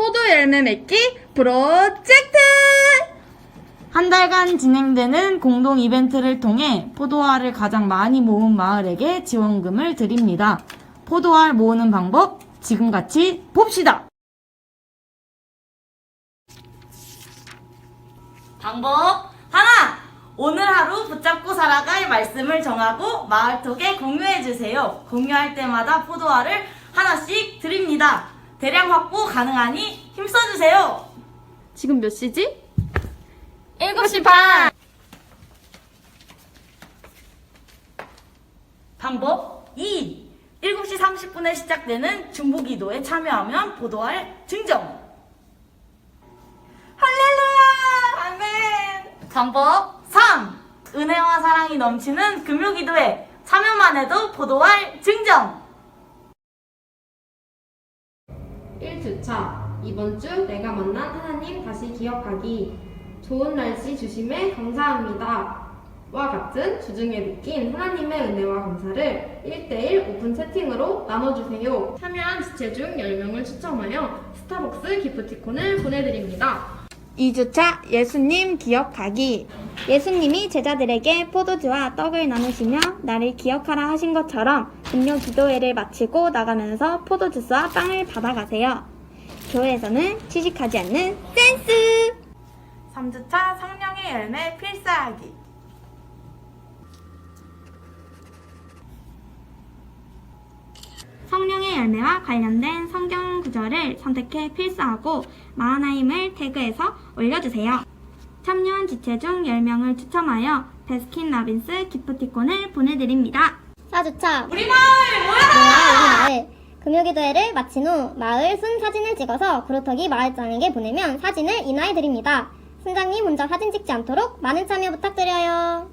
포도 열매 맺기 프로젝트! 한 달간 진행되는 공동 이벤트를 통해 포도알을 가장 많이 모은 마을에게 지원금을 드립니다. 포도알 모으는 방법 지금 같이 봅시다. 방법 하나! 오늘 하루 붙잡고 살아갈 말씀을 정하고 마을톡에 공유해주세요. 공유할 때마다 포도알을 하나씩 드립니다. 대량 확보 가능하니 힘써주세요. 지금 몇 시지? 7시 반! 방법 2. 7시 30분에 시작되는 중보기도에 참여하면 포도알 증정. 할렐루야! 아멘! 방법 3. 은혜와 사랑이 넘치는 금요기도에 참여만 해도 포도알 증정. 1주차. 이번 주 내가 만난 하나님 다시 기억하기. 좋은 날씨 주심에 감사합니다. 와 같은 주중에 느낀 하나님의 은혜와 감사를 1대1 오픈 채팅으로 나눠주세요. 참여한 지체 중 10명을 추첨하여 스타벅스 기프티콘을 보내드립니다. 2주차 예수님 기억하기. 예수님이 제자들에게 포도주와 떡을 나누시며 나를 기억하라 하신 것처럼 금요 기도회를 마치고 나가면서 포도주스와 빵을 받아가세요. 교회에서는 취직하지 않는 센스! 3주차 성령의 열매 필사하기. 성령의 열매와 관련된 성경 구절을 선택해 필사하고 마하나임을 태그해서 올려주세요. 참여한 지체 중 10명을 추첨하여 베스킨 라빈스 기프티콘을 보내드립니다. 4주차 우리 마을 모여라! 금요기도회를 마친 후 마을 순 사진을 찍어서 구루터기 마을장에게 보내면 사진을 인화해 드립니다. 순장님 혼자 사진 찍지 않도록 많은 참여 부탁드려요.